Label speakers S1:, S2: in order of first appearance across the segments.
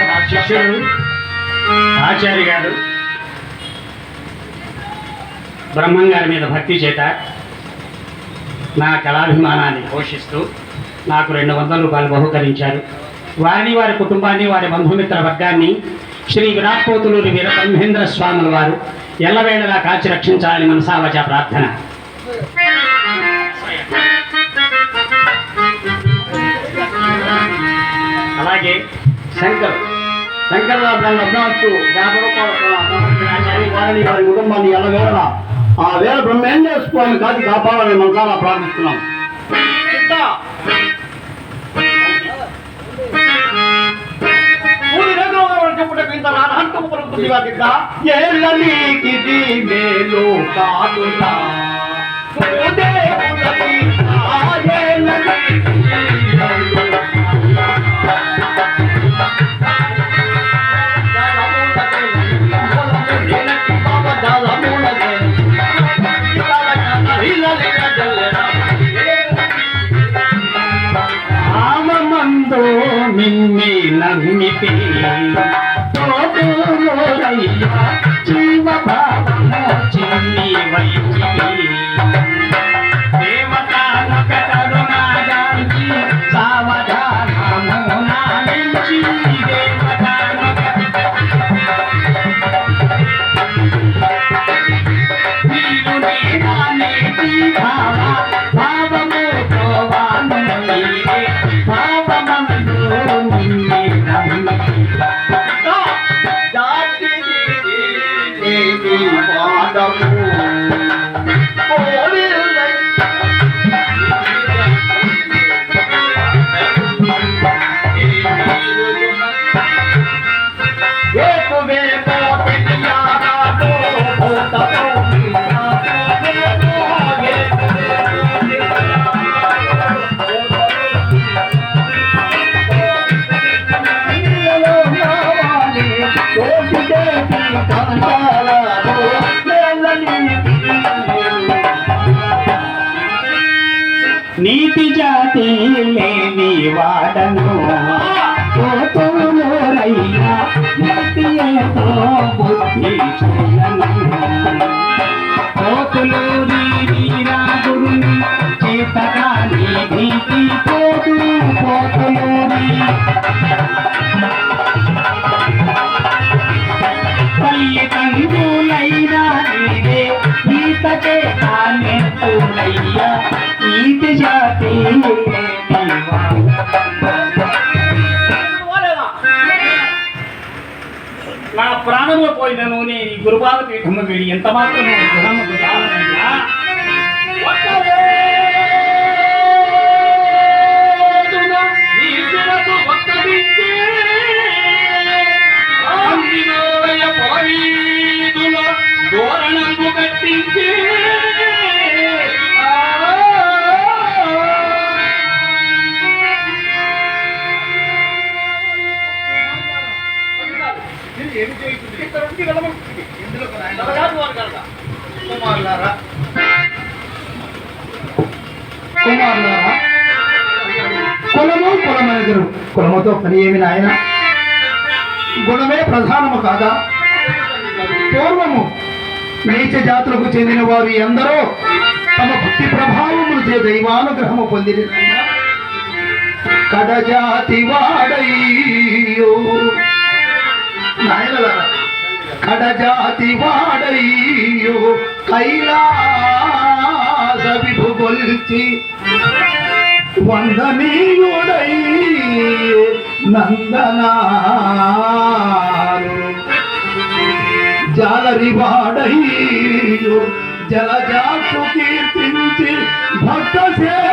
S1: నా శిష్యుడు ఆచార్య గారు బ్రహ్మం గారి మీద భక్తి చేత నా కళాభిమానాన్ని పోషిస్తూ నాకు రెండు వందల రూపాయలు బహుకరించారు. వారిని వారి కుటుంబాన్ని వారి బంధుమిత్ర వర్గాన్ని శ్రీ విరాట్పోతులూరి వీర బ్రహ్మేంద్ర స్వాముల వారు ఎల్లవేళలా కాచి రక్షించాలని మనసావచ ప్రార్థన. అలాగే శంకర్. శంకర్ గారు యాభై రూపాయలు
S2: వారిని వారి కుటుంబాన్ని ఎల్లవేళ ఆ వేళ బ్రహ్మేంద్ర స్వామి కాదు కాపాడాలని మనసారా ప్రార్థిస్తున్నాం. ఏళ్ళనీకిది మేలు
S1: కాదు నిన్నే నమ్మితే జీవ భావము లేని వాడను పోతూరయ్యా నీతితో బుద్ధి చూడను పోతులూరి వీరాగురుని చేతగాని భీతి పోతు పోతులూరి తల్లి తండ్రులైనా నీరే ఈత చేతానే పూలయ్యా ఈత జాతి ప్రాణంలో పోయినను నేను ఈ గురుబాల పీఠము వీడి ఎంత మాత్రం
S3: గొడవతో పని ఏమి నాయన? గుణమే ప్రధానము కాదా? పూర్వము నీచ జాతులకు చెందిన వారు ఎందరో తమ భక్తి ప్రభావములు చే దైవానుగ్రహము పొందిన కడజాతి వాడయ్యో నాయన కడజాతి వాడయ్యో కైలాస విభుగొల్చి వందనీయుడై నందనాలు జాలరివాడయ్యో జలజాకు కీర్తించి భక్త శేఖరుడై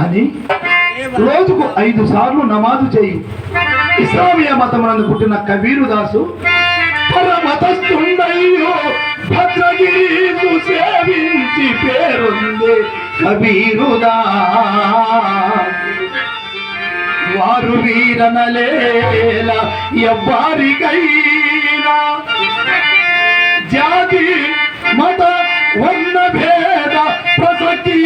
S3: అని రోజుకు ఐదు సార్లు నమాజు చేయి ఇస్లామియా మతం పుట్టిన కబీరు దాసు పరమతస్తుండయ్యో భద్రగిరి సేవించి పేరుంది కబీరుదా వారు వీరనలేల ఎవ్వారికైనా. జాతి మత వర్ణ భేద ప్రసక్తి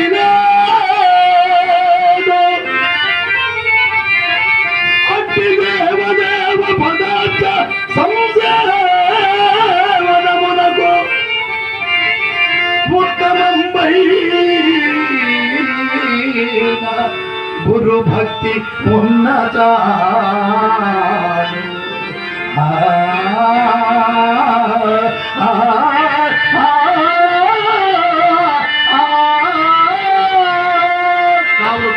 S3: కావులు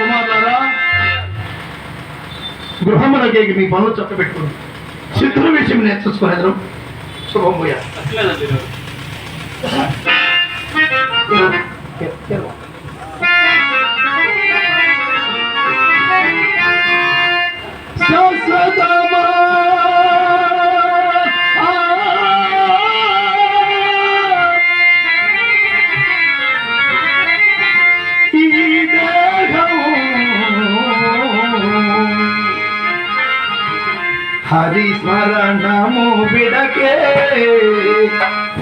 S3: మీ పనులు చక్కబెట్టుకుని శత్రు విషయం నేర్చుకునేదాం శుభం పోయా. హరి స్మరణము విడకే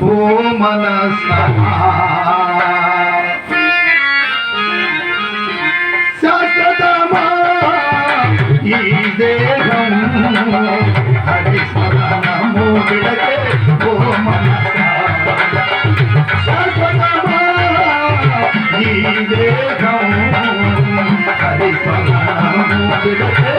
S3: ఓ మనస. శాశ్వతమా ఈ దేహం హరి స్మరణము విడకే ఓ మనస. శాశ్వతమా ఈ దేహం హరి స్మరణము విడకే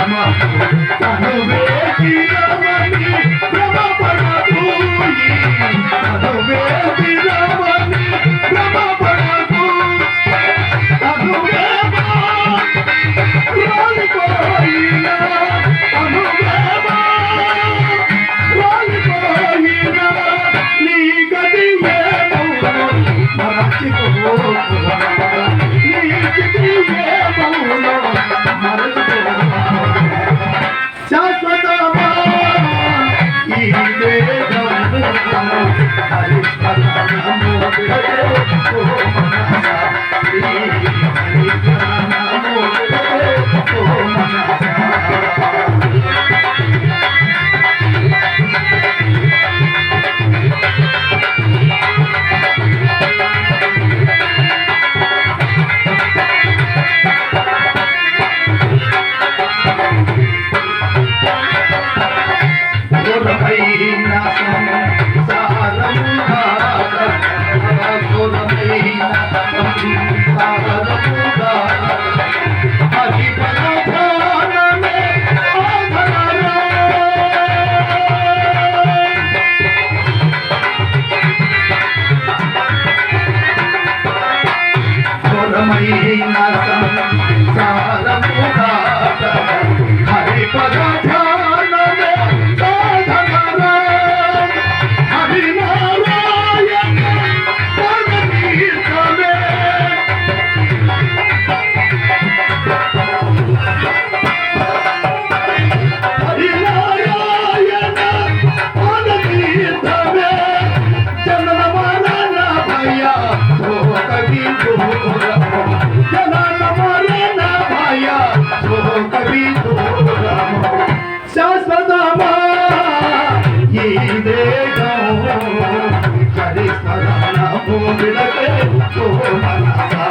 S3: అను విజయమ్మ శోకవి దూరము. జనన మరణ భయ శోకవి దూరము. శాశ్వతమా ఈ దేహం హరి స్మరణము విడకే ఓ మనస